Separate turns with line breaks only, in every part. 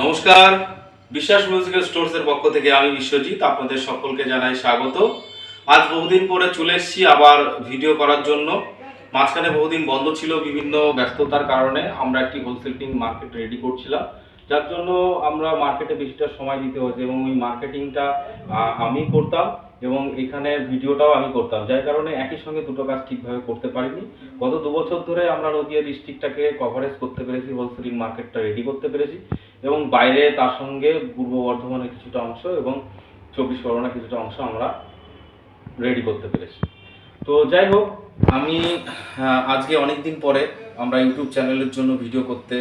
নমস্কার। বিশ্বাস মিউজিক্যাল স্টোর্সের পক্ষ থেকে আমি বিশ্বজিৎ, আপনাদের সকলকে জানাই স্বাগত। আজ বহুদিন পরে চলে এসেছি আবার ভিডিও করার জন্য। মাঝখানে বহুদিন বন্ধ ছিল বিভিন্ন ব্যস্ততার কারণে আমরা একটি হোলসেলিং মার্কেট রেডি করছিলাম। যার জন্য আমরা মার্কেটে বেশিটা সময় দিতে হয়েছে এবং ওই মার্কেটিংটা আমি করতাম। এবং এখানে ভিডিওটাও আমি করতাম, যার কারণে একই সঙ্গে দুটো কাজ ঠিকভাবে করতে পারিনি। গত দু বছর ধরে আমরা নদিয়া ডিস্ট্রিক্টটাকে কভারেজ করতে পেরেছি হোলসেলিং মার্কেটটা রেডি করতে পেরেছি এবং বাইরে তার সঙ্গে পূর্ব বর্ধমানের কিছুটা অংশ এবং চব্বিশ পরগনার কিছুটা অংশ আমরা রেডি করতে পেরেছি। তো যাই হোক, আমি আজকে অনেক দিন পরে আমরা ইউটিউব চ্যানেলের জন্য ভিডিও করতে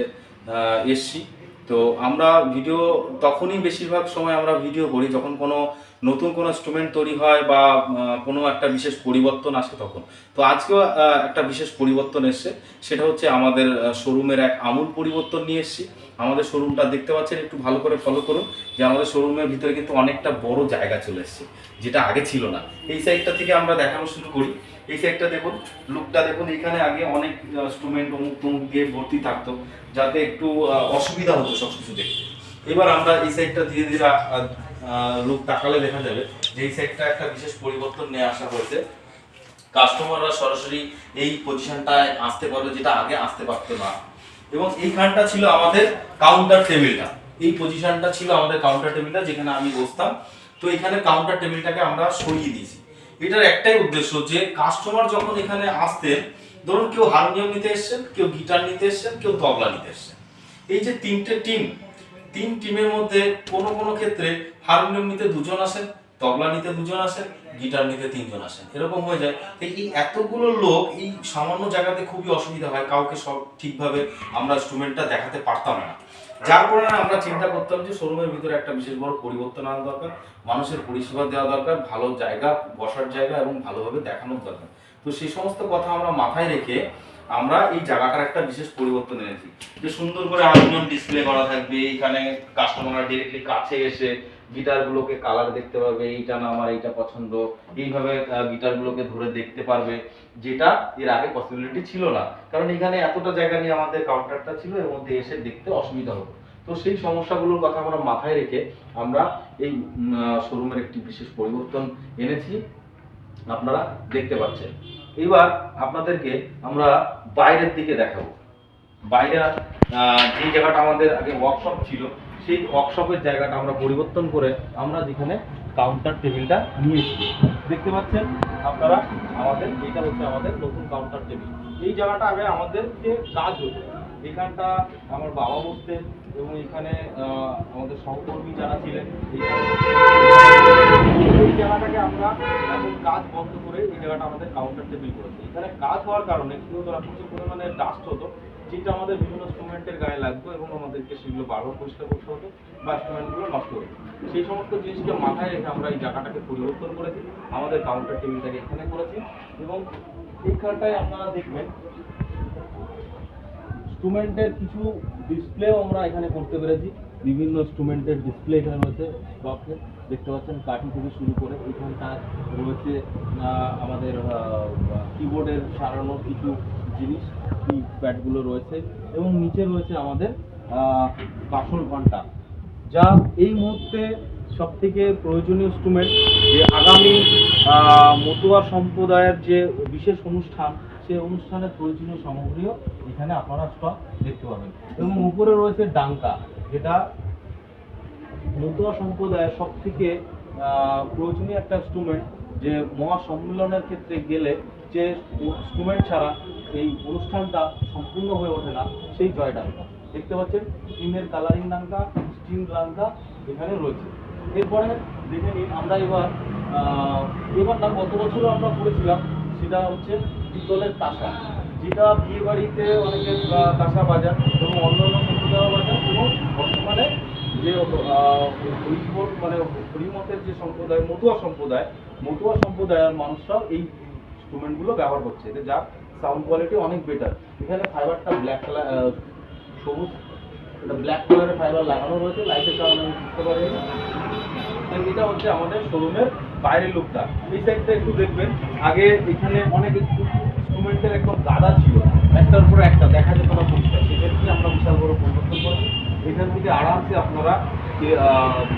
এসছি। তো আমরা ভিডিও তখনই বেশিরভাগ সময় আমরা ভিডিও করি, যখন কোনো নতুন কোনো ইনস্ট্রুমেন্ট তৈরি হয় বা কোনো একটা বিশেষ পরিবর্তন আসে তখন। তো আজকেও একটা বিশেষ পরিবর্তন এসছে, সেটা হচ্ছে আমাদের শোরুমের এক আমূল পরিবর্তন নিয়ে এসেছি। আমাদের শোরুমটা দেখতে পাচ্ছেন, একটু ভালো করে ফলো করুন, যে আমাদের শোরুমের ভিতরে কিন্তু অনেকটা বড় জায়গা চলে এসেছে, যেটা আগে ছিল না। এই সাইডটা থেকে আমরা দেখানো শুরু করি। এই সাইডটা দেখুন লুকটা দেখুন, এখানে আগে অনেক ইনস্ট্রুমেন্ট অমুক তমুক দিয়ে ভর্তি থাকতো, যাতে একটু অসুবিধা হতো সব দেখতে। এবার আমরা এই সাইডটা ধীরে ধীরে লুক তাকালে দেখা যাবে যে এই সাইডটা একটা বিশেষ পরিবর্তন নিয়ে আসা হয়েছে। কাস্টমাররা সরাসরি এই পজিশনটায় আসতে পারবে যেটা আগে আসতে পারতো না। এবং এইখানটা ছিল আমাদের কাউন্টার টেবিলটা এই পজিশনটা ছিল আমাদের কাউন্টার টেবিলটা যেখানে আমি বসতাম। তো এখানে কাউন্টার টেবিলটাকে আমরা সরিয়ে দিয়েছি। এটার একটাই উদ্দেশ্য যে কাস্টমার যখন এখানে আসতেন, ধরুন কেউ হারমোনিয়াম নিতে এসছেন, কেউ গিটার নিতে এসছেন, কেউ তবলা নিতে এসছেন। এই যে তিনটে টিম তিন টিমের মধ্যে কোনো কোনো ক্ষেত্রে হারমোনিয়াম নিতে দুজন আসেন, তবলা নিতে দুজন আসেন গিটার নিতে তিনজন আসেন। এরকম হয়ে যায়। এই এতগুলো লোক এই সামান্য জায়গাতে খুবই অসুবিধা হয়, কাউকে সব ঠিকভাবে আমরা ইনস্ট্রুমেন্টটা দেখাতে পারতাম না। যার কারণে আমরা চিন্তা করতাম যে শোরুমের ভিতরে একটা বিশেষ বড় পরিবর্তন আনা দরকার, মানুষের পরিষেবা দেওয়া দরকার, ভালো জায়গা, বসার জায়গা এবং ভালোভাবে দেখানোর দরকার। তো সেই সমস্ত কথা আমরা মাথায় রেখে আমরা এই জায়গাটার একটা বিশেষ পরিবর্তন এনেছি। যে সুন্দর করে হারমোনিয়াম ডিসপ্লে করা থাকবে, এখানে কাস্টমাররা ডিরেক্টলি কাছে এসে গিটারগুলোকে কালার দেখতে পারবে, এইটা না আমার, এইটা পছন্দ। এইভাবে গিটারগুলোকে ধরে দেখতে পারবে, যেটা এর আগে পসিবিলিটি ছিল না। কারণ এখানে এতটা জায়গা নিয়ে আমাদের কাউন্টারটা ছিল, এর মধ্যে এসে দেখতে অসুবিধা হতো। তো সেই সমস্যাগুলোর কথা আমরা মাথায় রেখে আমরা এই শোরুমের একটি বিশেষ পরিবর্তন এনেছি। আপনারা দেখতে পাচ্ছেন। এবার আপনাদেরকে আমরা বাইরের দিকে দেখাবো। বাইরে যে জায়গাটা আমাদের আগে ওয়ার্কশপ ছিল সেই ওয়ার্কশপের জায়গাটা আমরা পরিবর্তন করে আমরা যেখানে কাউন্টার টেবিলটা নিয়েছি। দেখতে পাচ্ছেন আপনারা আমাদের, এটা হচ্ছে আমাদের নতুন কাউন্টার টেবিল এই জায়গাটা আগে আমাদের যে কাজ হতো। এখানটা আমার বাবা বসতেন এবং এখানে আমাদের সহকর্মী যারা ছিলেন এই জায়গাটাকে আমরা এখন কাজ বন্ধ করে এই জায়গাটা আমাদের কাউন্টার টেবিল করেছি। এখানে কাজ হওয়ার কারণে কি হতো প্রচুর পরিমাণে ডাস্ট হতো। যেটা আমাদের বিভিন্ন ইনস্ট্রুমেন্টের গায়ে লাগতো এবং আমাদেরকে সেগুলো বারবার পরিষ্কার করতে হতো বা ইনস্ট্রুমেন্টগুলো নষ্ট হতো সেই সমস্ত জিনিসকে মাথায় রেখে আমরা এই জায়গাটাকে পরিবর্তন করেছি। আমাদের কাউন্টার টেবিলটাকে এখানে করেছি এবং এইখানটায় আপনারা দেখবেন ইনস্ট্রুমেন্টের কিছু ডিসপ্লেও আমরা এখানে করতে পেরেছি। বিভিন্ন ইনস্ট্রুমেন্টের ডিসপ্লে এখানে রয়েছে বক্সে দেখতে পাচ্ছেন, কাঠি থেকে শুরু করে এখানটা রয়েছে আমাদের কিবোর্ডের সারানোর কিছু জিনিস, কি প্যাডগুলো রয়েছে এবং নিচে রয়েছে আমাদের কাসল ঘণ্টা। যা এই মুহূর্তে সব থেকে প্রয়োজনীয় ইনস্ট্রুমেন্ট যে আগামী মতুয়া সম্প্রদায়ের যে বিশেষ অনুষ্ঠান, সেই অনুষ্ঠানের প্রয়োজনীয় সামগ্রীও এখানে আপনারা সব দেখতে পাবেন। এবং উপরে রয়েছে ডাঙ্কা, যেটা মতুয়া সম্প্রদায়ের সব থেকে প্রয়োজনীয় একটা ইনস্ট্রুমেন্ট যে মহা সম্মেলনের ক্ষেত্রে গেলে যে ইনস্ট্রুমেন্ট ছাড়া এই অনুষ্ঠানটা সম্পূর্ণ হয়ে ওঠে না, সেই জয় ডাঙ্কা দেখতে পাচ্ছেন স্টিমের কালারিং ডাঙ্কা স্টিম ডাঙ্কা এখানে রয়েছে। এরপরে দেখে নিন, আমরা এবার এবার না গত বছরও আমরা করেছিলাম, সেটা হচ্ছে পিতলের তাসা। যেটা বিয়ে বাড়িতে অনেকে তাসা বাজান এবং অন্যান্য সম্প্রদায় বাজান এবং বর্তমানে যে মানে হরিমতের যে সম্প্রদায়, মতুয়া সম্প্রদায়, মতুয়া সম্প্রদায়ের মানুষরাও এই ইনস্ট্রুমেন্টগুলো ব্যবহার করছে। এতে যার সাউন্ড কোয়ালিটি অনেক বেটার এখানে ফাইবারটা ব্ল্যাক কালার সবুজ, এটা ব্ল্যাক কালারের ফাইবার লাগানো রয়েছে। লাইটের কারণে আমি বুঝতে পারিনি। এটা হচ্ছে আমাদের শোরুমের বাইরের লুকটা এই সাইডটা একটু দেখবেন। আগে এখানে অনেক ইনস্ট্রুমেন্টের একদম গাদা ছিল। একটার উপর একটা, দেখা যেত না পরিষ্কার। সেক্ষেত্রে আমরা বিশাল বড় পরিবর্তন করেছি। এখান থেকে আরামসে আপনারা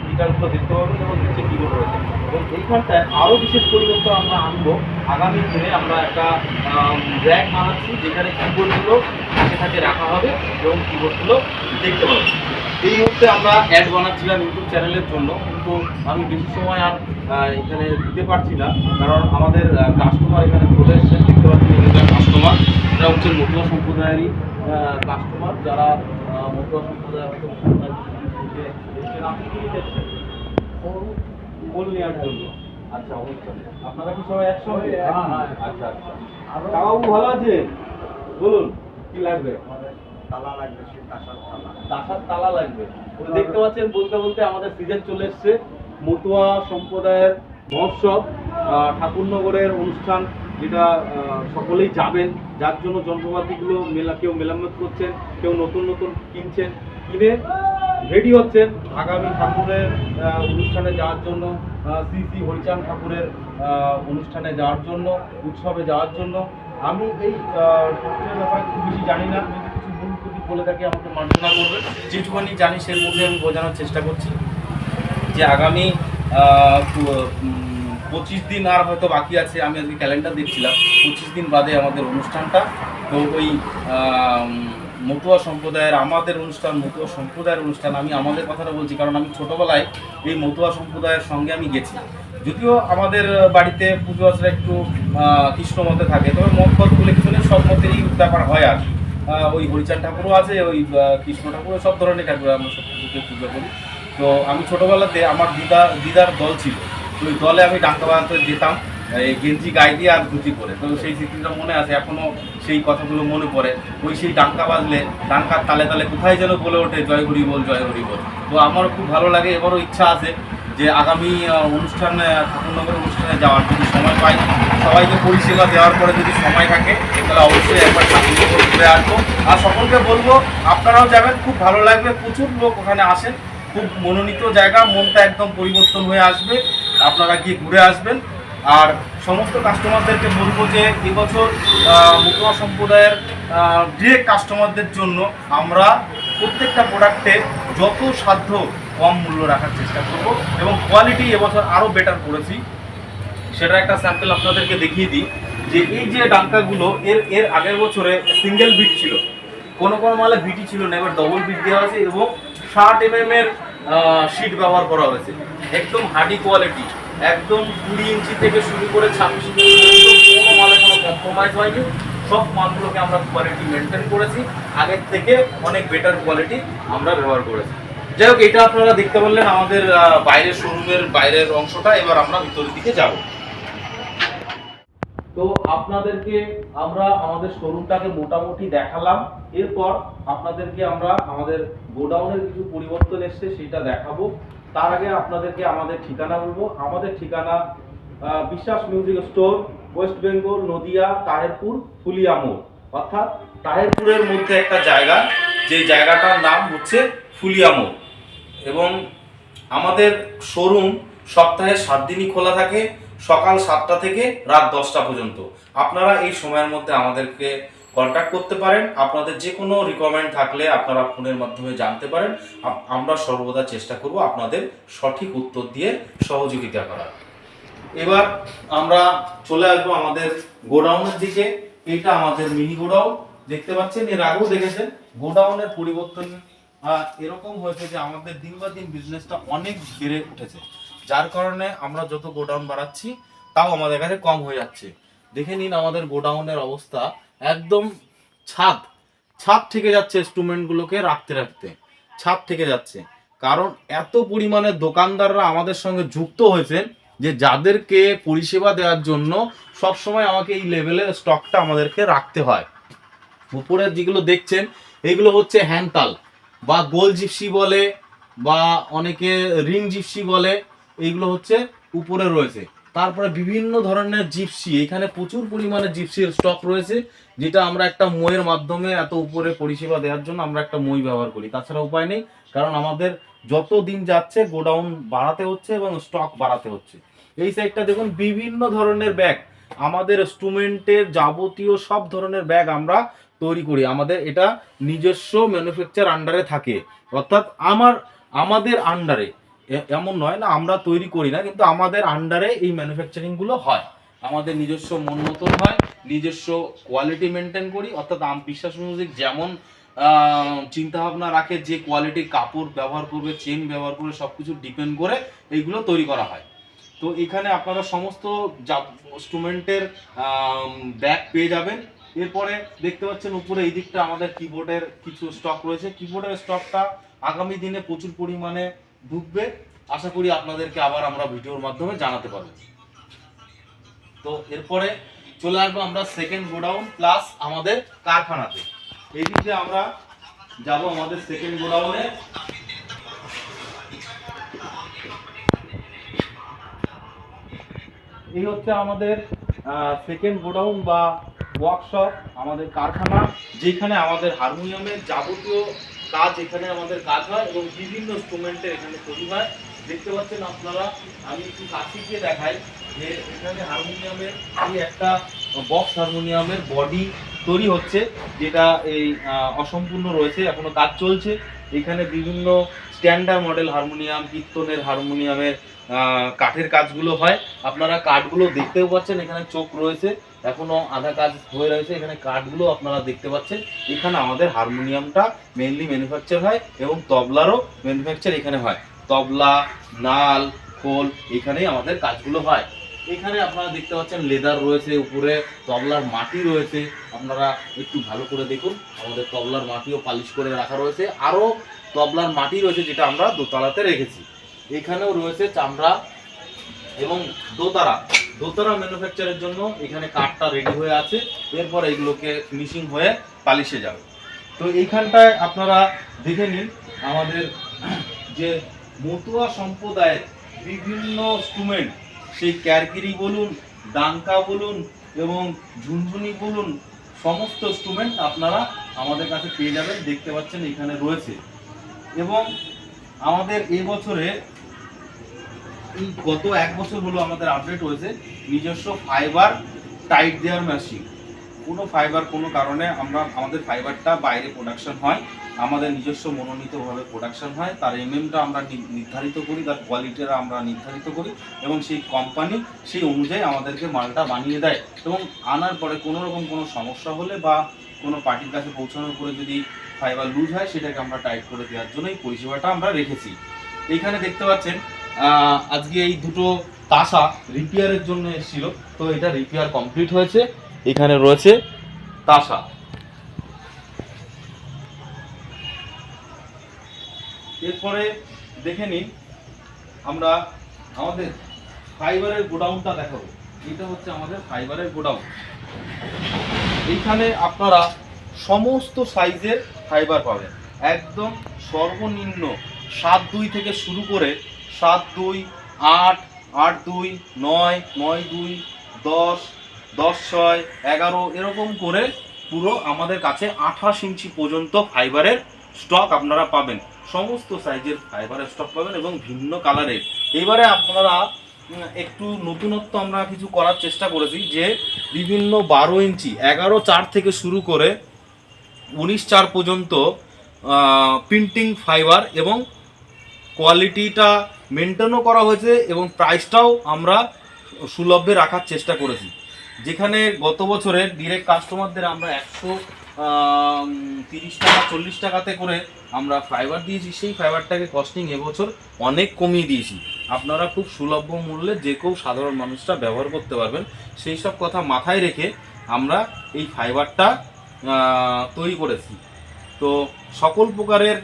গিটারগুলো দেখতে পাবেন এবং নিচে কিবোর্ড রয়েছে। এবং এইখানটায় আরও বিশেষ পরিবর্তন আমরা আনব। আগামী দিনে আমরা একটা র্যাক বানাচ্ছি, যেখানে কিবোর্ডগুলো থাকে থাকে রাখা হবে এবং কিবোর্ডগুলো দেখতে পাবেন এই মুহূর্তে আমরা অ্যাড বানাচ্ছিলাম ইউটিউব চ্যানেলের জন্য, কিন্তু আমি বেশি সময় আর এখানে দিতে পারছি না, কারণ আমাদের কাস্টমার এখানে চলে এসেছেন, দেখতে পাচ্ছেন কাস্টমার এরা হচ্ছে মতুয়া সম্প্রদায়েরই কাস্টমার যারা মতুয়া সম্প্রদায় আচ্ছা সবাই একসঙ্গে আচ্ছা আচ্ছা ভালো আছে বলুন কি লাগবে
তালা লাগবে তাসার তালা
লাগবে দেখতে পাচ্ছেন বলতে বলতে আমাদের সিজন চলে এসছে মতুয়া সম্প্রদায়ের মহোৎসব ঠাকুরনগরের অনুষ্ঠান যেটা সকলেই যাবেন, যার জন্য যন্ত্রপাতিগুলো মেলা, কেউ মেরামত করছেন, কেউ নতুন নতুন কিনছেন, কিনে রেডি হচ্ছেন আগামী ঠাকুরের অনুষ্ঠানে যাওয়ার জন্য শ্রী শ্রী হরিচাঁদ ঠাকুরের অনুষ্ঠানে যাওয়ার জন্য, উৎসবে যাওয়ার জন্য। আমি এই ঠাকুরের ব্যাপারে খুব বেশি জানি না, যদি কিছু ভুল যদি বলে থাকি, আমাকে মার্জনা করবে যেটুকুনি জানি, সের মধ্যে আমি বোঝানোর চেষ্টা করছি যে আগামী পঁচিশ দিন আর হয়তো বাকি আছে, আমি আজকে ক্যালেন্ডার দেখছিলাম। পঁচিশ দিন বাদে আমাদের অনুষ্ঠানটা। তো ওই মতুয়া সম্প্রদায়ের, আমাদের অনুষ্ঠান, মতুয়া সম্প্রদায়ের অনুষ্ঠান, আমি আমাদের কথাটা বলছি, কারণ আমি ছোটোবেলায় এই মতুয়া সম্প্রদায়ের সঙ্গে আমি গেছি যদিও আমাদের বাড়িতে পুজো আচরা একটু কৃষ্ণ মতে থাকে, তবে মত পথ সব মতেরই ব্যাপার হয় আর ওই হরিচাঁদ ঠাকুরও আছে, ওই কৃষ্ণ ঠাকুরও, সব ধরনের ঠাকুর আমরা সব পুজো করি। তো আমি ছোটোবেলাতে আমার দিদা, দিদার দল ছিল। তো ওই দলে আমি ডাঙ্কা বাজাতে যেতাম, এই গেঞ্জি গায়ে দিয়ে আর ধুতি পরে। তো সেই স্মৃতিটা মনে আছে, এখনও সেই কথাগুলো মনে পড়ে। ওই সেই ডাঙ্কা বাজলে, ডাঙ্কার তালে তালে কোথায় যেন বলে ওঠে, জয় হরি বল, জয় হরি বল। তো আমারও খুব ভালো লাগে, এবারও ইচ্ছা আছে যে আগামী অনুষ্ঠানে ঠাকুরনগর অনুষ্ঠানে যাওয়ার যদি সময় পাই। সবাইকে পরিষেবা দেওয়ার পরে যদি সময় থাকে, তাহলে অবশ্যই একবার ঠাকুরনগর ঘুরে আসব। আর সকলকে বলব, আপনারাও যাবেন, খুব ভালো লাগবে, প্রচুর লোক ওখানে আসেন। খুব মনোনীত জায়গা, মনটা একদম পরিবর্তন হয়ে আসবে। আপনারা গিয়ে ঘুরে আসবেন। আর সমস্ত কাস্টমারদেরকে বলব যে এবছর মতুয়া সম্প্রদায়ের ডিরেক্ট কাস্টমারদের জন্য আমরা প্রত্যেকটা প্রোডাক্টে যত সাধ্য কম মূল্য রাখার চেষ্টা করব এবং কোয়ালিটি এবছর আরও বেটার করেছি। সেটা একটা স্যাম্পল আপনাদেরকে দেখিয়ে দিই যে এই যে ডাঙ্কাগুলো এর এর আগের বছরে সিঙ্গেল বিট ছিল। কোনো কোনো মালে বিটি ছিল না, এবার ডবল বিট দেওয়া আছে এবং ষাট এম এর শিট ব্যবহার করা হয়েছে। একদম হার্ডি কোয়ালিটি একদম কুড়ি ইঞ্চি থেকে শুরু করে ছাব্বিশ ইঞ্চি কোনো মালে কোনো কম্প্রোমাইজ হয়নি। সব মালগুলোকে আমরা কোয়ালিটি মেনটেন করেছি। আগের থেকে অনেক বেটার কোয়ালিটি আমরা ব্যবহার করেছি। যাই হোক, এটা আপনারা দেখতে পারলেন আমাদের বাইরের শোরুমের বাইরের অংশটা। এবার আমরা ভিতরের দিকে যাব। তো আপনাদেরকে আমরা আমাদের শোরুমটাকে মোটামুটি দেখালাম। এরপর আপনাদেরকে আমরা আমাদের গোডাউনের কিছু পরিবর্তন এসছে সেটা দেখাবো। তার আগে আপনাদেরকে আমাদের ঠিকানা বলব। আমাদের ঠিকানা Biswas music store, west Bengal, Nadia, Taherpur Fuliamor অর্থাৎ তাহেরপুরের মধ্যে একটা জায়গা, যে জায়গাটার নাম হচ্ছে ফুলিয়ামোড় এবং আমাদের শোরুম সপ্তাহে সাত দিনই খোলা থাকে। সকাল সাতটা থেকে রাত দশটা পর্যন্ত। আপনারা এই সময়ের মধ্যে আমাদেরকে কন্ট্যাক্ট করতে পারেন। আপনাদের যে কোনো রিকোয়ারমেন্ট থাকলে আপনারা ফোনের মাধ্যমে জানতে পারেন। আমরা সর্বদা চেষ্টা করব আপনাদের সঠিক উত্তর দিয়ে সহযোগিতা করার। এবার আমরা চলে আসব আমাদের গোডাউনের দিকে। এটা আমাদের মিনি গোডাউন। দেখতে পাচ্ছেন? এর আগেও দেখেছেন? গোডাউনের পরিবর্তন এরকম হয়েছে যে আমাদের দিন বা দিন বিজনেসটা অনেক বেড়ে উঠেছে। যার কারণে আমরা যত গোডাউন বাড়াচ্ছি, তাও আমাদের কাছে কম হয়ে যাচ্ছে। দেখে নিন আমাদের গোডাউনের অবস্থা, একদম ছাদ। ছাদ থেকে যাচ্ছে ইনস্ট্রুমেন্টগুলোকে রাখতে রাখতে। ছাদ থেকে যাচ্ছে। কারণ এত পরিমাণে দোকানদাররা আমাদের সঙ্গে যুক্ত হয়েছেন যে যাদেরকে পরিষেবা দেওয়ার জন্য সবসময় আমাকে এই লেভেলের স্টকটা আমাদেরকে রাখতে হয়। উপরে যেগুলো দেখছেন, এগুলো হচ্ছে হ্যান্ডতাল বা গোল জিপসি বলে বা অনেকে রিং জিপসি বলে। এইগুলো হচ্ছে উপরে রয়েছে। তারপরে বিভিন্ন ধরনের জিপসি, এখানে প্রচুর পরিমাণে জিপসির স্টক রয়েছে, যেটা আমরা একটা মইয়ের মাধ্যমে এত উপরে পরিষেবা দেওয়ার জন্য আমরা একটা মই ব্যবহার করি। তাছাড়া উপায় নেই, কারণ আমাদের যত দিন যাচ্ছে গোডাউন বাড়াতে হচ্ছে এবং স্টক বাড়াতে হচ্ছে। এই সাইডটা দেখুন, বিভিন্ন ধরনের ব্যাগ আমাদের স্টুমেন্টের যাবতীয় সব ধরনের ব্যাগ আমরা তৈরি করি। আমাদের এটা নিজস্ব ম্যানুফ্যাকচার আন্ডারে থাকে। অর্থাৎ আমার, আমাদের আন্ডারে এমন নয় না, আমরা তৈরি করি না, কিন্তু আমাদের আন্ডারে এই ম্যানুফ্যাকচারিংগুলো হয়। আমাদের নিজস্ব মন মতন হয়, নিজস্ব কোয়ালিটি মেনটেন করি, অর্থাৎ আম বিশ্বাস মিউজিক যেমন চিন্তা ভাবনা রাখে যে কোয়ালিটির কাপড় ব্যবহার করবে চেন ব্যবহার করবে সব কিছু ডিপেন্ড করে এইগুলো তৈরি করা হয়। তো এখানে আপনারা সমস্ত ইনস্ট্রুমেন্টের ব্যাগ পেয়ে যাবেন। এরপরে দেখতে পাচ্ছেন উপরে এই দিকটা আমাদের কিবোর্ডের কিছু স্টক রয়েছে। কিবোর্ডের স্টকটা আগামী দিনে প্রচুর পরিমাণে ঢুকবে। আশা করি আপনাদেরকে আবার আমরা ভিডিওর মাধ্যমে জানাতে পারব। তো এরপরে চলে আসব আমরা সেকেন্ড গোডাউন প্লাস আমাদের কারখানাতে। এই দিকে আমরা যাব আমাদের সেকেন্ড গোডাউনে। এই হচ্ছে আমাদের সেকেন্ড গোডাউন বা ওয়ার্কশপ আমাদের কারখানা, যেখানে আমাদের হারমোনিয়ামের যাবতীয় কাজ এখানে আমাদের কাজ হয় এবং বিভিন্ন ইনস্ট্রুমেন্টের এখানে তৈরি হয়। দেখতে পাচ্ছেন আপনারা, আমি একটু কাছে গিয়ে দেখাই যে এখানে হারমোনিয়ামের এই একটা বক্স হারমোনিয়ামের বডি তৈরি হচ্ছে, যেটা এই অসম্পূর্ণ রয়েছে, এখনও কাজ চলছে। এখানে বিভিন্ন স্ট্যান্ডার্ড মডেল হারমোনিয়াম, কীর্তনের হারমোনিয়ামের কাঠের কাজগুলো হয়। আপনারা কাঠগুলো দেখতেও পাচ্ছেন, এখানে চোখ রয়েছে। এখনও আধা কাজ হয়ে রয়েছে, এখানে কাঠগুলো আপনারা দেখতে পাচ্ছেন। এখানে আমাদের হারমোনিয়ামটা মেনলি ম্যানুফ্যাকচার হয় এবং তবলারও ম্যানুফ্যাকচার এখানে হয়। তবলা, নাল, খোল, এখানেই আমাদের কাজগুলো হয়। এখানে আপনারা দেখতে পাচ্ছেন লেদার রয়েছে উপরে, তবলার মাটি রয়েছে। আপনারা একটু ভালো করে দেখুন, আমাদের তবলার মাটিও পালিশ করে রাখা রয়েছে। আরও তবলার মাটি রয়েছে যেটা আমরা দোতলাতে রেখেছি। এখানেও রয়েছে চামড়া এবং দোতারা দোতারা ম্যানুফ্যাকচারের জন্য এখানে কাঠটা রেডি হয়ে আছে। এরপর এগুলোকে ফিনিশিং হয়ে পালিশে যাবে। তো এইখানটায় আপনারা দেখে নিন, আমাদের যে মতুয়া সম্প্রদায়ের বিভিন্ন ইনস্ট্রুমেন্ট সেই ক্যারকিরি বলুন, ডাঙ্কা বলুন এবং ঝুনঝুনি বলুন, সমস্ত ইনস্ট্রুমেন্ট আপনারা আমাদের কাছে পেয়ে যাবেন, দেখতে পাচ্ছেন এখানে রয়েছে। এবং আমাদের এই বছরে এই গত এক বছর হলো আমাদের আপডেট হয়েছে, নিজস্ব ফাইবার টাইট দেওয়ার মেশিন কোনো ফাইবার কোনো কারণে আমরা, আমাদের ফাইবারটা বাইরে প্রোডাকশন হয়, আমাদের নিজস্ব মনোনীতভাবে প্রোডাকশন হয়, তার এমএমটা আমরা নির্ধারিত করি, তার কোয়ালিটিটা আমরা নির্ধারিত করি, এবং সেই কোম্পানি সেই অনুযায়ী আমাদেরকে মালটা বানিয়ে দেয়। এবং আনার পরে কোনো রকম কোনো সমস্যা হলে বা কোনো পার্টির কাছে পৌঁছানোর পরে যদি ফাইবার লুজ হয়, সেটাকে আমরা টাইট করে দেওয়ার জন্য এই পরিষেবাটা আমরা রেখেছি। এইখানে দেখতে পাচ্ছেন আজকে এই দুটো তাসা রিপেয়ারের জন্য এসেছিল। তো এটা রিপেয়ার কমপ্লিট হয়েছে। এখানে রয়েছে তাসা। এরপরে দেখে নিন, আমরা আমাদের ফাইবারের গোডাউনটা দেখাবো। এটা হচ্ছে আমাদের ফাইবারের গোডাউন। এইখানে আপনারা সমস্ত সাইজের ফাইবার পাবেন। একদম সর্বনিম্ন সাত দুই থেকে শুরু করে সাত দুই, আট আট দুই, নয় নয় দুই, দশ দশ ছয়, এগারো, এরকম করে পুরো আমাদের কাছে আঠাশ ইঞ্চি পর্যন্ত ফাইবারের স্টক আপনারা পাবেন। সমস্ত সাইজের ফাইবারের স্টক পাবেন এবং ভিন্ন কালারের। এবারে আপনারা একটু নতুনত্ব আমরা কিছু করার চেষ্টা করেছি যে বিভিন্ন বারো ইঞ্চি, এগারো চার থেকে শুরু করে উনিশ চার পর্যন্ত প্রিন্টিং ফাইবার এবং কোয়ালিটিটা মেনটেনও করা হয়েছে এবং প্রাইসটাও আমরা সুলভে রাখার চেষ্টা করেছি। যেখানে গত বছরের ডিরেক্ট কাস্টমারদের আমরা একশো তিরিশ টাকা, চল্লিশ টাকাতে করে আমরা ফাইবার দিয়েছি, সেই ফাইবারটাকে কস্টিং এবছর অনেক কমিয়ে দিয়েছি। আপনারা খুব সুলভ মূল্যে যে কেউ সাধারণ মানুষটা ব্যবহার করতে পারবেন, সেই সব কথা মাথায় রেখে আমরা এই ফাইবারটা তৈরি করেছি। তো সকল প্রকারের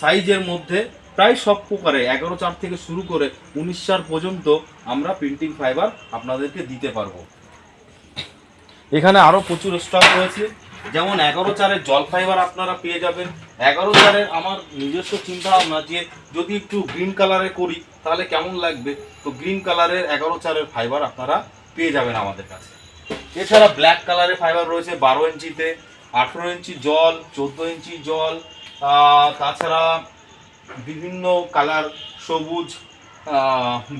সাইজের মধ্যে প্রায় সব প্রকারে এগারো চার থেকে শুরু করে উনিশ চার পর্যন্ত আমরা প্রিন্টিং ফাইবার আপনাদেরকে দিতে পারব। এখানে আরও প্রচুর স্টক রয়েছে। যেমন এগারো চারের জল ফাইবার আপনারা পেয়ে যাবেন। এগারো চারের আমার নিজস্ব চিন্তা ভাবনা যে যদি একটু গ্রিন কালারে করি, তাহলে কেমন লাগবে? তো গ্রিন কালারের এগারো চারের ফাইবার আপনারা পেয়ে যাবেন আমাদের কাছে। এছাড়া ব্ল্যাক কালারের ফাইবার রয়েছে বারো ইঞ্চিতে, আঠেরো ইঞ্চি জল, চোদ্দ ইঞ্চি জল তাছাড়া বিভিন্ন কালার, সবুজ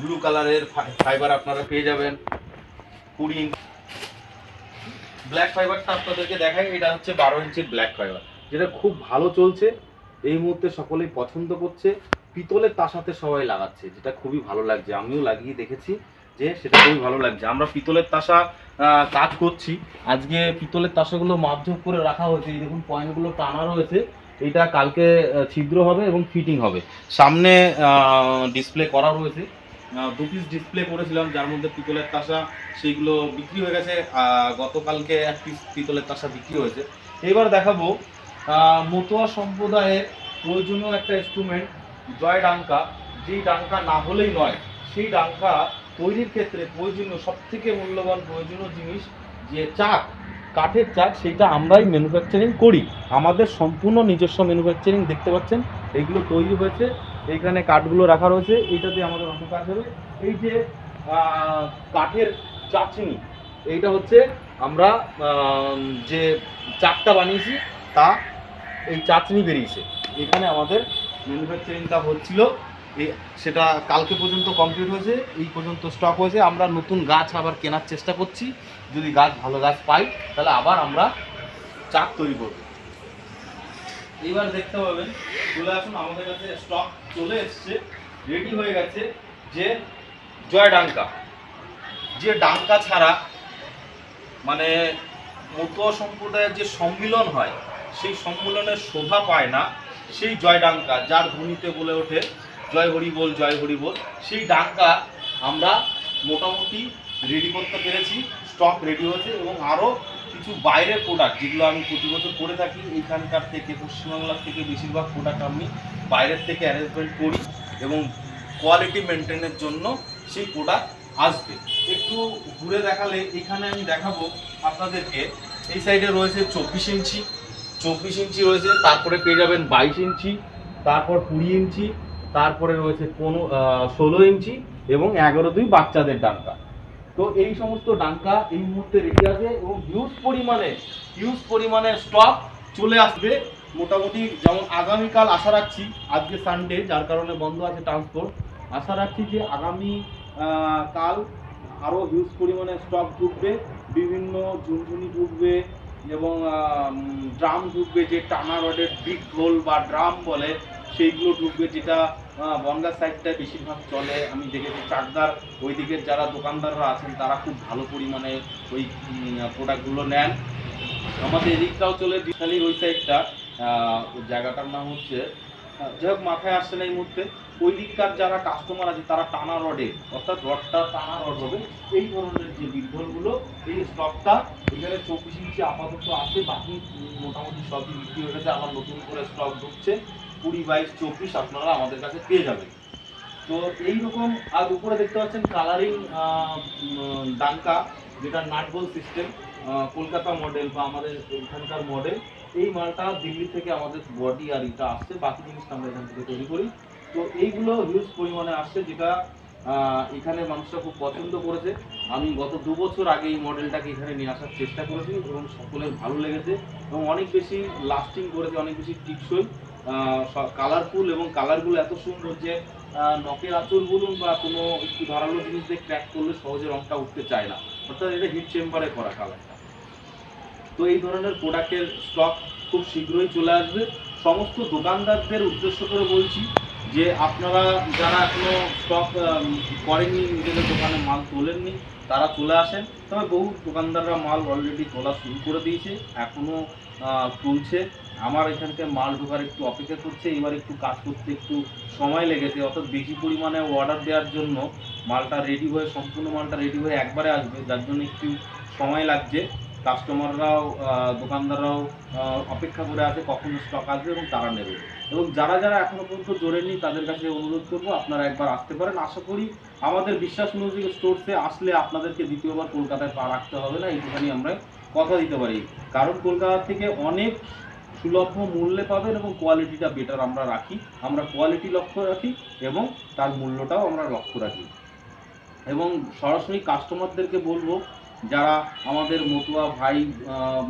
ব্লু কালারের ফাইবার আপনারা পেয়ে যাবেন। কুড়ি ব্ল্যাক ফাইবারটা আপনাদেরকে দেখাই, এটা হচ্ছে বারো ইঞ্চির ব্ল্যাক ফাইবার যেটা খুব ভালো চলছে, এই মুহূর্তে সকলেই পছন্দ করছে, পিতলের তাসাতে সবাই লাগাচ্ছে, যেটা খুবই ভালো লাগছে। আমিও লাগিয়ে দেখেছি যে সেটা খুবই ভালো লাগছে। আমরা পিতলের তাসা কাজ করছি। আজকে পিতলের তাসাগুলো মাপঝোপ করে রাখা হয়েছে। এই দেখুন পয়েন্টগুলো টানা রয়েছে। এটা কালকে ছিদ্র হবে এবং ফিটিং হবে। সামনে ডিসপ্লে করা রয়েছে। দু পিস ডিসপ্লে করেছিলাম, যার মধ্যে পিতলের তাসা, সেইগুলো বিক্রি হয়ে গেছে। গতকালকে এক পিস পিতলের তাসা বিক্রি হয়েছে। এবার দেখাবো মতুয়া সম্প্রদায়ের প্রয়োজনীয় একটা ইনস্ট্রুমেন্ট জয় ডাঙ্কা। যেই ডাঙ্কা না হলেই নয়, সেই ডাঙ্কা তৈরির ক্ষেত্রে প্রয়োজনীয় সব থেকে মূল্যবান প্রয়োজনীয় জিনিস যে চাক কাঠের চাক সেটা আমরাই ম্যানুফ্যাকচারিং করি। আমাদের সম্পূর্ণ নিজস্ব ম্যানুফ্যাকচারিং দেখতে পাচ্ছেন এইগুলো তৈরি হয়েছে, এইখানে কাঠগুলো রাখা রয়েছে, এইটাতে আমাদের অন্য কাজ হবে। এই যে কাঠের চাচনি এইটা হচ্ছে আমরা যে চাকটা বানিয়েছি, তা এই চাচনি বেরিয়েছে। এখানে আমাদের ম্যানুফ্যাকচারিংটা হচ্ছিল সেটা কালকে পর্যন্ত কমপ্লিট হয়েছে, এই পর্যন্ত স্টক হয়েছে। আমরা নতুন গাছ আবার কেনার চেষ্টা করছি। যদি গাছ, ভালো গাছ পাই, তাহলে আবার আমরা চাক তৈরি করব। এইবার দেখতে পাবেন, চলে আসুন, আমাদের কাছে স্টক চলে এসছে রেডি হয়ে গেছে যে জয় ডাঙ্কা যে ডাঙ্কা ছাড়া মানে মতুয়া সম্প্রদায়ের যে সম্মিলন হয়, সেই সম্মিলনের শোভা পায় না সেই জয় ডাঙ্কা যার ধ্বনিতে বলে ওঠে, জয় হরি বল, জয় হরি বল। সেই ডাঙ্কা আমরা মোটামুটি রেডি করতে পেরেছি। স্টক রেডি হয়েছে এবং আরও কিছু বাইরের প্রোডাক্ট যেগুলো আমি প্রতি বছর করে থাকি এইখানকার থেকে, পশ্চিমবাংলার থেকে বেশিরভাগ প্রোডাক্ট আমি বাইরের থেকে অ্যারেঞ্জমেন্ট করি এবং কোয়ালিটি মেনটেনের জন্য সেই প্রোডাক্ট আসবে। একটু ঘুরে দেখালে, এখানে আমি দেখাবো আপনাদেরকে, এই সাইডে রয়েছে চব্বিশ ইঞ্চি। চব্বিশ ইঞ্চি রয়েছে, তারপরে পেয়ে যাবেন বাইশ ইঞ্চি, তারপর কুড়ি ইঞ্চি, তারপরে রয়েছে কোনো ষোলো ইঞ্চি এবং এগারো দুই বাচ্চাদের ডাঙ্কা তো এই সমস্ত ডাঙ্কা এই মুহূর্তে রেডি আছে এবং হিউজ পরিমাণে হিউজ পরিমাণে স্টক চলে আসবে মোটামুটি যেমন আগামীকাল আশা রাখছি, আজকে সানডে যার কারণে বন্ধ আছে ট্রান্সপোর্ট আশা রাখছি যে আগামী কাল আরও হিউজ পরিমাণে স্টক ঢুকবে, বিভিন্ন ঝুনঝুনি ঢুকবে এবং ড্রাম ঢুকবে, যে টানা রডের বিগ ঢোল বা ড্রাম বলে, সেইগুলো ঢুকবে যেটা বনগাঁ সাইডটায় বেশিরভাগ চলে। আমি দেখেছি চাকদার ওই দিকের যারা দোকানদাররা আছেন, তারা খুব ভালো পরিমাণে ওই প্রোডাক্টগুলো নেন। আমাদের এদিকটাও চলে বিশালির ওই সাইডটা জায়গাটার নাম হচ্ছে যাই হোক, মাথায় আসছে না এই মুহূর্তে। ওই দিককার যারা কাস্টমার আছে, তারা টানা রডে অর্থাৎ রডটা টানা রড হবে। এই ধরনের যে বিদ্যুৎগুলো এই স্টকটা এখানে চব্বিশ ইঞ্চি আপাতত আছে। বাকি মোটামুটি সবই বিক্রি হয়ে গেছে। আবার নতুন করে স্টক ঢুকছে। কুড়ি, বাইশ, চব্বিশ আপনারা আমাদের কাছে পেয়ে যাবেন। তো এইরকম, আর উপরে দেখতে পাচ্ছেন কালারিং ডাঙ্কা যেটা নাটবল সিস্টেম কলকাতা মডেল বা আমাদের এখানকার মডেল এই মালটা দিল্লি থেকে আমাদের বডি আর এটা আসছে, বাকি জিনিসটা আমরা এখান থেকে তৈরি করি। তো এইগুলো হিউজ পরিমাণে আসছে, যেটা এখানে মানুষরা খুব পছন্দ করেছে। আমি গত দু বছর আগে এই মডেলটাকে এখানে নিয়ে আসার চেষ্টা করেছি এবং সকলের ভালো লেগেছে এবং অনেক বেশি লাস্টিং করেছে, অনেক বেশি টিকসই। কালারফুল এবং কালারগুলো এত সুন্দর যে নখের আঁচড় বলুন বা কোনো একটু ধারালো জিনিস দিয়ে ক্র্যাক করলে সহজে রংটা উঠতে চায় না। অর্থাৎ এটা হিট চেম্বারে করা কালারটা তো এই ধরনের প্রোডাক্টের স্টক খুব শীঘ্রই চলে আসবে। সমস্ত দোকানদারদের উদ্দেশ্য করে বলছি যে আপনারা যারা এখনও স্টক করেননি নিজেদের দোকানে মাল তোলেননি তারা চলে আসেন। তবে বহু দোকানদাররা মাল অলরেডি তোলা শুরু করে দিয়েছে। এখনও আহ, তুলছে। আমার এখানকার মাল ঢোকার একটু অপেক্ষা করছে, এবার একটু কাজ করতে একটু সময় লেগেছে। অর্থাৎ বেশি পরিমাণে অর্ডার দেওয়ার জন্য মালটা রেডি হয়ে, সম্পূর্ণ মালটা রেডি হয়ে একবারে আসবে, যার জন্য একটু সময় লাগছে। কাস্টমাররাও দোকানদাররাও অপেক্ষা করে আছে কখন স্টক আসবে এবং তারা নেবে। এবং যারা যারা এখনও পর্যন্ত জোরেননি, তাদের কাছে অনুরোধ করব, আপনারা একবার আসতে পারেন। আশা করি আমাদের বিশ্বাস অনুযায়ী স্টোরসে আসলে আপনাদেরকে দ্বিতীয়বার কলকাতায় পা রাখতে হবে না, এইটুখানি আমরা কথা দিতে পারি। কারণ কলকাতা থেকে অনেক সুলভ মূল্যে পাবেন এবং কোয়ালিটিটা বেটার আমরা রাখি। আমরা কোয়ালিটি লক্ষ্য রাখি এবং তার মূল্যটাও আমরা লক্ষ্য রাখি। এবং সরাসরি কাস্টমারদেরকে বলব, যারা আমাদের মতুয়া ভাই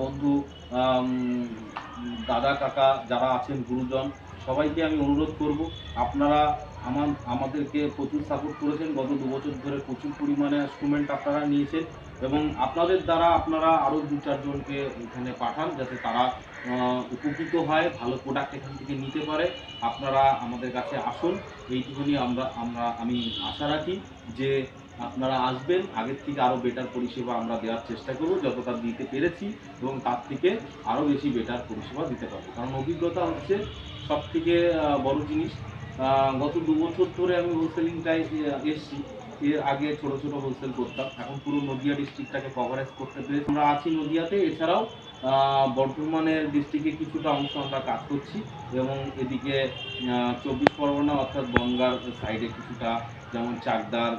বন্ধু দাদা, কাকা যারা আছেন, গুরুজন, সবাইকে আমি অনুরোধ করব, আপনারা আমার, আমাদেরকে প্রচুর সাপোর্ট করেছেন। গত দু বছর ধরে প্রচুর পরিমাণে ইনস্ট্রুমেন্ট আপনারা নিয়েছেন এবং আপনাদের দ্বারা আপনারা আরও দু চারজনকে এখানে পাঠান, যাতে তারা উপকৃত হয়, ভালো প্রোডাক্ট এখান থেকে নিতে পারে। আপনারা আমাদের কাছে আসুন, এইটুকুনি আমরা আমরা, আমি আশা রাখি যে আপনারা আসবেন, আগের থেকে আরও বেটার পরিষেবা আমরা দেওয়ার চেষ্টা করব, যতটা দিতে পেরেছি এবং তার থেকে আরও বেশি বেটার পরিষেবা দিতে পারব। কারণ অভিজ্ঞতা হচ্ছে সব থেকে বড় জিনিস। গত দু বছর ধরে আমি হোলসেলিংটায় এসেছি। এর আগে ছোট ছোট হোলসেল করতাম। এখন পুরো নদিয়া ডিস্ট্রিক্টটাকে কভারেজ করতে পেরেছি। আমরা আছি নদিয়াতে। এছাড়াও বর্ধমানের ডিস্ট্রিক্টে কিছুটা অংশ আমরা কাজ করছি। এবং এদিকে চব্বিশ পরগনা অর্থাৎ গঙ্গার সাইডে কিছুটা, যেমন চাকদার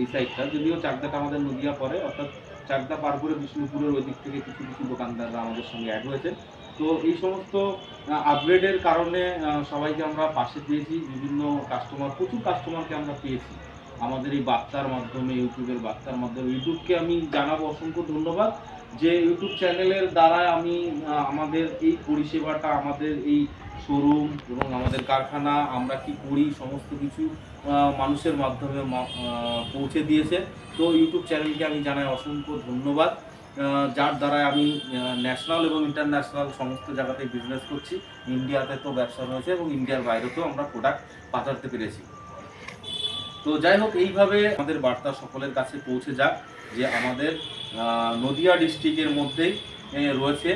এই সাইডটা যদিও চাকদাটা আমাদের নদিয়া পড়ে অর্থাৎ চাকদা পার করে বিষ্ণুপুরের ওই দিক থেকে কিছু কিছু দোকানদাররা আমাদের সঙ্গে অ্যাড হয়েছে। তো এই সমস্ত আপগ্রেডের কারণে সবাইকে আমরা পাশে পেয়েছি। বিভিন্ন কাস্টমার প্রচুর কাস্টমারকে আমরা পেয়েছি। আমাদের এই বার্তার মাধ্যমে, ইউটিউবের বার্তার মাধ্যমে, ইউটিউবকে আমি জানাব অসংখ্য ধন্যবাদ যে ইউটিউব চ্যানেলের দ্বারা আমি আমাদের এই পরিষেবাটা, আমাদের এই শোরুম এবং আমাদের কারখানা, আমরা কি করি, সমস্ত কিছু মানুষের মাধ্যমে পৌঁছে দিয়েছে। তো ইউটিউব চ্যানেলকে আমি জানাই অসংখ্য ধন্যবাদ। যার দ্বারা আমি ন্যাশনাল এবং ইন্টারন্যাশনাল সমস্ত জায়গাতে বিজনেস করছি। ইন্ডিয়াতে তো ব্যবসা রয়েছে এবং ইন্ডিয়ার বাইরেতেও আমরা প্রোডাক্ট পাঠাতে পেরেছি। তো যাই হোক এইভাবে আমাদের বার্তা সকলের কাছে পৌঁছে যাক যে আমাদের নদিয়া ডিস্ট্রিক্টের মধ্যেই রয়েছে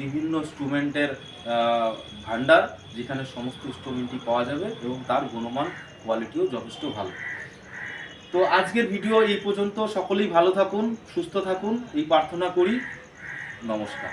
বিভিন্ন স্টুডেন্টের ভান্ডার যেখানে সমস্ত ইনস্ট্রুমেন্টই পাওয়া যাবে এবং তার গুণমান, কোয়ালিটিও যথেষ্ট ভালো। তো আজকের ভিডিও এই পর্যন্ত। সকলেই ভালো থাকুন, সুস্থ থাকুন। এই প্রার্থনা করি। নমস্কার।